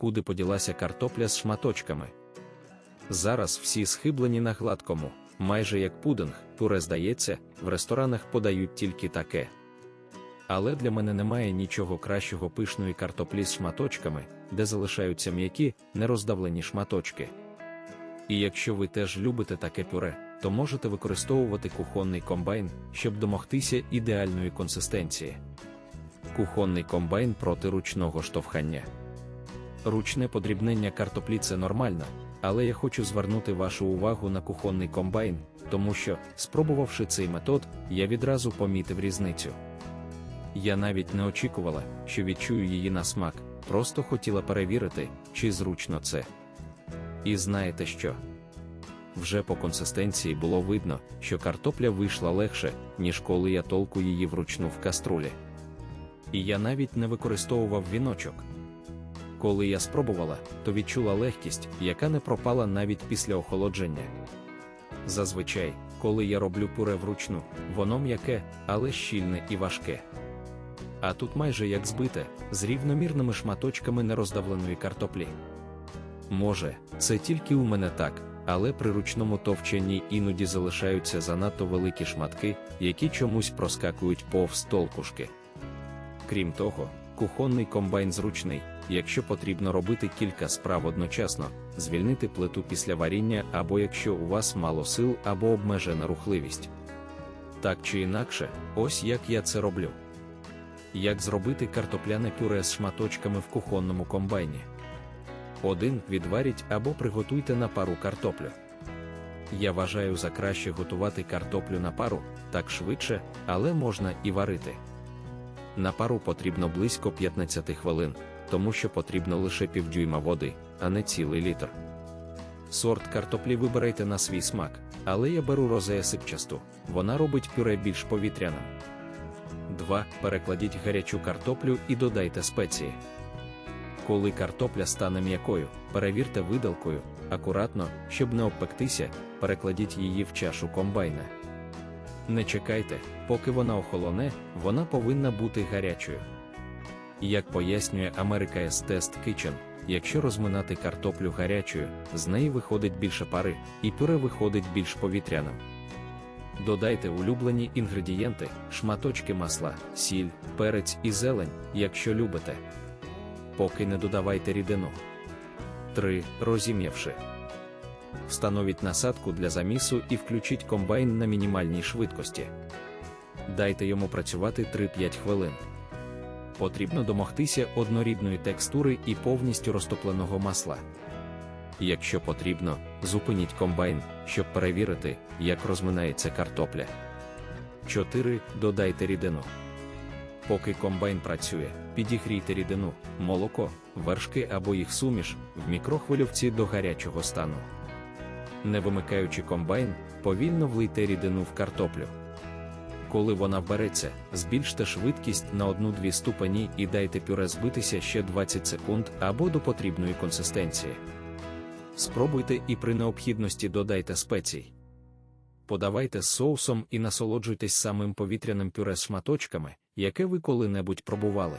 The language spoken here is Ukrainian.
куди поділася картопля з шматочками. Зараз всі схиблені на гладкому, майже як пудинг, пюре здається, в ресторанах подають тільки таке. Але для мене немає нічого кращого пишної картоплі з шматочками, де залишаються м'які, нероздавлені шматочки. І якщо ви теж любите таке пюре, то можете використовувати кухонний комбайн, щоб домогтися ідеальної консистенції. Кухонний комбайн проти ручного штовхання. Ручне подрібнення картоплі це нормально, але я хочу звернути вашу увагу на кухонний комбайн, тому що, спробувавши цей метод, я відразу помітив різницю. Я навіть не очікувала, що відчую її на смак, просто хотіла перевірити, чи зручно це. І знаєте що? Вже по консистенції було видно, що картопля вийшла легше, ніж коли я толку її вручну в каструлі. І я навіть не використовував віночок. Коли я спробувала, то відчула легкість, яка не пропала навіть після охолодження. Зазвичай, коли я роблю пюре вручну, воно м'яке, але щільне і важке. А тут майже як збите, з рівномірними шматочками нероздавленої картоплі. Може, це тільки у мене так, але при ручному товченні іноді залишаються занадто великі шматки, які чомусь проскакують повз толкушки. Крім того, кухонний комбайн зручний, якщо потрібно робити кілька справ одночасно, звільнити плиту після варіння або якщо у вас мало сил або обмежена рухливість. Так чи інакше, ось як я це роблю. Як зробити картопляне пюре з шматочками в кухонному комбайні? 1. Відваріть або приготуйте на пару картоплю. Я вважаю за краще готувати картоплю на пару, так швидше, але можна і варити. На пару потрібно близько 15 хвилин, тому що потрібно лише півдюйма води, а не цілий літр. Сорт картоплі вибирайте на свій смак, але я беру розея сипчасту, вона робить пюре більш повітряним. 2. Перекладіть гарячу картоплю і додайте спеції. Коли картопля стане м'якою, перевірте видалкою, акуратно, щоб не обпектися, перекладіть її в чашу комбайна. Не чекайте, поки вона охолоне, вона повинна бути гарячою. Як пояснює S Test Kitchen, якщо розминати картоплю гарячою, з неї виходить більше пари, і пюре виходить більш повітряним. Додайте улюблені інгредієнти, шматочки масла, сіль, перець і зелень, якщо любите. Поки не додавайте рідину. 3. Розім'явши. Встановіть насадку для замісу і включіть комбайн на мінімальній швидкості. Дайте йому працювати 3-5 хвилин. Потрібно домогтися однорідної текстури і повністю розтопленого масла. Якщо потрібно, зупиніть комбайн, щоб перевірити, як розминається картопля. 4. Додайте рідину. Поки комбайн працює, підігрійте рідину, молоко, вершки або їх суміш в мікрохвильовці до гарячого стану. Не вимикаючи комбайн, повільно влийте рідину в картоплю. Коли вона вбереться, збільште швидкість на 1-2 ступені і дайте пюре збитися ще 20 секунд або до потрібної консистенції. Спробуйте і при необхідності додайте спецій. Подавайте з соусом і насолоджуйтесь самим повітряним пюре шматочками, яке ви коли-небудь пробували.